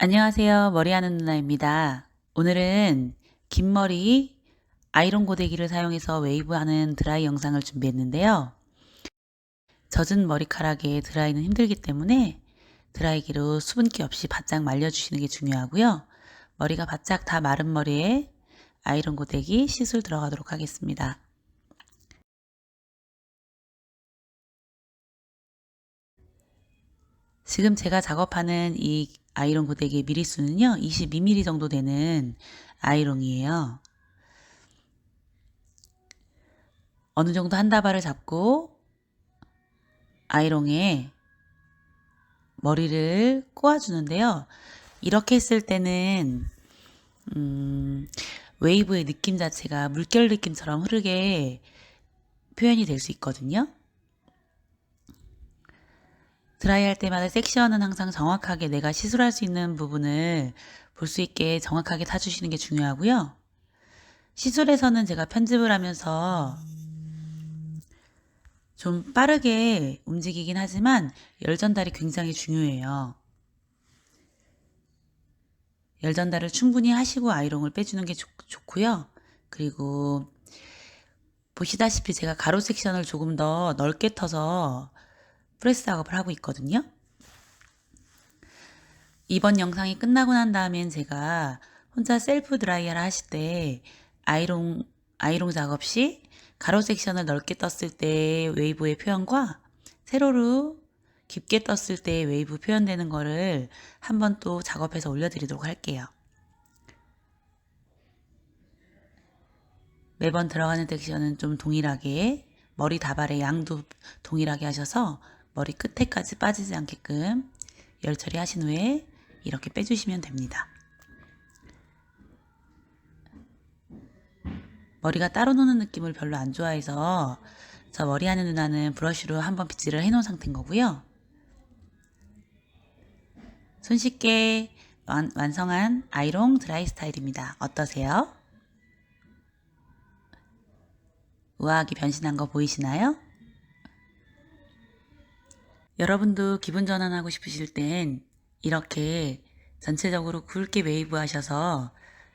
안녕하세요. 머리하는 누나입니다. 오늘은 긴 머리 아이론 고데기를 사용해서 웨이브하는 드라이 영상을 준비했는데요. 젖은 머리카락에 드라이는 힘들기 때문에 드라이기로 수분기 없이 바짝 말려주시는 게 중요하고요. 머리가 바짝 다 마른 머리에 아이론 고데기 시술 들어가도록 하겠습니다. 지금 제가 작업하는 이 아이론 고데기의 미리수는요, 22mm 정도 되는 아이롱이에요. 어느 정도 한 다발을 잡고 아이롱에 머리를 꼬아주는데요. 이렇게 했을 때는 음, 웨이브의 느낌 자체가 물결 느낌처럼 흐르게 표현이 될 수 있거든요. 드라이 할 때마다 섹션은 항상 정확하게 내가 시술할 수 있는 부분을 볼 수 있게 정확하게 타주시는 게 중요하고요. 시술에서는 제가 편집을 하면서 좀 빠르게 움직이긴 하지만 열 전달이 굉장히 중요해요. 열 전달을 충분히 하시고 아이롱을 빼주는 게 좋, 좋고요. 그리고 보시다시피 제가 가로 섹션을 조금 더 넓게 터서 프레스 작업을 하고 있거든요. 이번 영상이 끝나고 난 다음엔 제가 혼자 셀프 드라이어를 하실 때 아이롱, 아이롱 작업 시 가로 섹션을 넓게 떴을 때 웨이브의 표현과 세로로 깊게 떴을 때 웨이브 표현되는 거를 한번 또 작업해서 올려드리도록 할게요. 매번 들어가는 섹션은 좀 동일하게 머리 다발의 양도 동일하게 하셔서 머리 끝에까지 빠지지 않게끔 열 처리하신 후에 이렇게 빼주시면 됩니다. 머리가 따로 노는 느낌을 별로 안 좋아해서 저 머리하는 누나는 브러쉬로 한번 빗질을 해놓은 상태인 거고요. 손쉽게 완, 완성한 아이롱 드라이 스타일입니다. 어떠세요? 우아하게 변신한 거 보이시나요? 여러분도 기분 전환하고 싶으실 땐 이렇게 전체적으로 굵게 웨이브 하셔서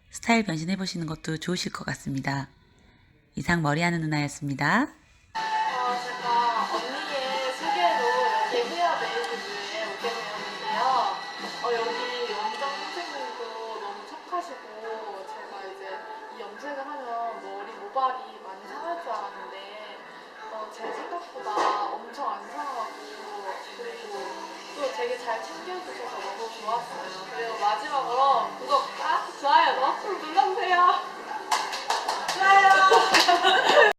스타일 변신해 보시는 것도 좋으실 것 같습니다. 이상 머리하는 누나였습니다. 염색을 하면 머리 모발이 많이 상할 줄 알았는데 어, 제 생각보다 엄청 되게 잘 챙겨주셔서 너무 좋았어요. 그리고 마지막으로